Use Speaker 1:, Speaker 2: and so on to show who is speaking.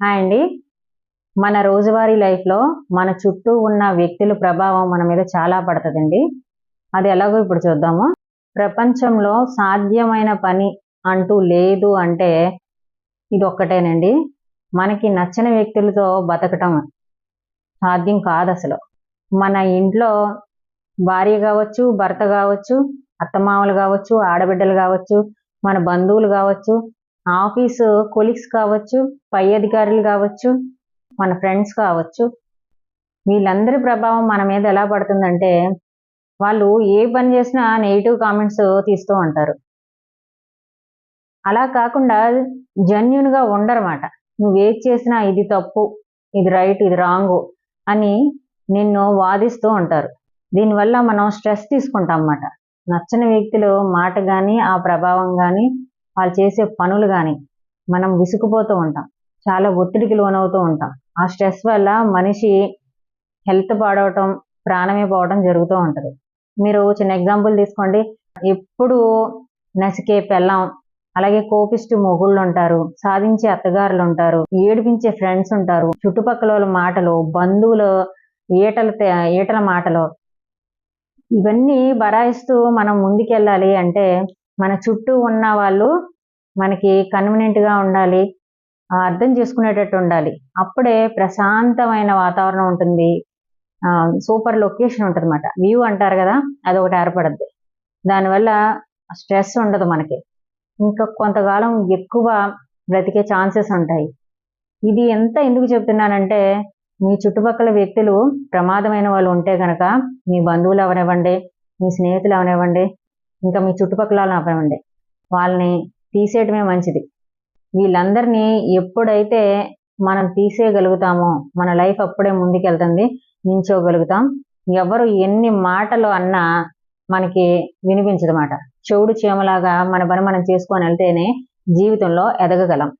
Speaker 1: Hi అండి. మన రోజువారీ లైఫ్లో మన చుట్టూ ఉన్న వ్యక్తుల ప్రభావం మన మీద చాలా పడుతుందండి. అది ఎలాగో ఇప్పుడు చూద్దాము. ప్రపంచంలో సాధ్యమైన పని అంటూ లేదు అంటే ఇది ఒక్కటేనండి. మనకి నచ్చని వ్యక్తులతో బతకటం సాధ్యం కాదు అసలు మన ఇంట్లో భార్య కావచ్చు భర్త కావచ్చు అత్తమామలు కావచ్చు ఆడబిడ్డలు కావచ్చు మన బంధువులు కావచ్చు ఆఫీసు కొలీగ్స్ కావచ్చు పై అధికారులు కావచ్చు మన ఫ్రెండ్స్ కావచ్చు వీళ్ళందరి ప్రభావం మన మీద ఎలా పడుతుందంటే వాళ్ళు ఏ పని చేసినా నెగిటివ్ కామెంట్స్ తీస్తూ ఉంటారు. అలా కాకుండా జెన్యున్గా ఉండరమాట. నువ్వు చేసినా ఇది తప్పు ఇది రైట్ ఇది రాంగు అని నిన్ను వాదిస్తూ ఉంటారు. దీనివల్ల మనం స్ట్రెస్ తీసుకుంటాం అన్నమాట. నచ్చని వ్యక్తులు మాట కానీ ఆ ప్రభావం కానీ వాళ్ళు చేసే పనులు కానీ మనం విసుకుపోతూ ఉంటాం. చాలా ఒత్తిడికి లోనవుతూ ఉంటాం. ఆ స్ట్రెస్ వల్ల మనిషి హెల్త్ పాడవటం ప్రాణమే పోవడం జరుగుతూ ఉంటుంది. మీరు చిన్న ఎగ్జాంపుల్ తీసుకోండి. ఎప్పుడు నసికే పెళ్ళం అలాగే కోపిస్ట్ మొగుళ్ళు ఉంటారు సాధించే అత్తగారులు ఉంటారు ఏడిపించే ఫ్రెండ్స్ ఉంటారు. చుట్టుపక్కల వాళ్ళ మాటలు బంధువులు ఈటల ఈటల మాటలు ఇవన్నీ బరాయిస్తూ మనం ముందుకెళ్ళాలి అంటే మన చుట్టూ ఉన్న వాళ్ళు మనకి కన్వీనియంట్గా ఉండాలి అర్థం చేసుకునేటట్టు ఉండాలి. అప్పుడే ప్రశాంతమైన వాతావరణం ఉంటుంది. సూపర్ లొకేషన్ ఉంటుంది అనమాట వ్యూ అంటారు కదా అది ఒకటి ఏర్పడద్ది. దానివల్ల స్ట్రెస్ ఉండదు మనకి. ఇంకా కొంతకాలం ఎక్కువ బ్రతికే ఛాన్సెస్ ఉంటాయి. ఇది ఎంత ఎందుకు చెప్తున్నానంటే మీ చుట్టుపక్కల వ్యక్తులు ప్రమాదమైన వాళ్ళు ఉంటే కనుక మీ బంధువులు అవనివ్వండి మీ స్నేహితులు అవనివ్వండి ఇంకా మీ చుట్టుపక్కల అవనివ్వండి వాళ్ళని తీసేయటమే మంచిది. వీళ్ళందరినీ ఎప్పుడైతే మనం తీసేయగలుగుతామో మన లైఫ్ అప్పుడే ముందుకెళ్తుంది నించోగలుగుతాం ఎవరు ఎన్ని మాటలు అన్నా మనకి వినిపించదన్నమాట. చెవుడు చీమలాగా మన పని మనం చేసుకొని వెళ్తేనే జీవితంలో ఎదగగలం.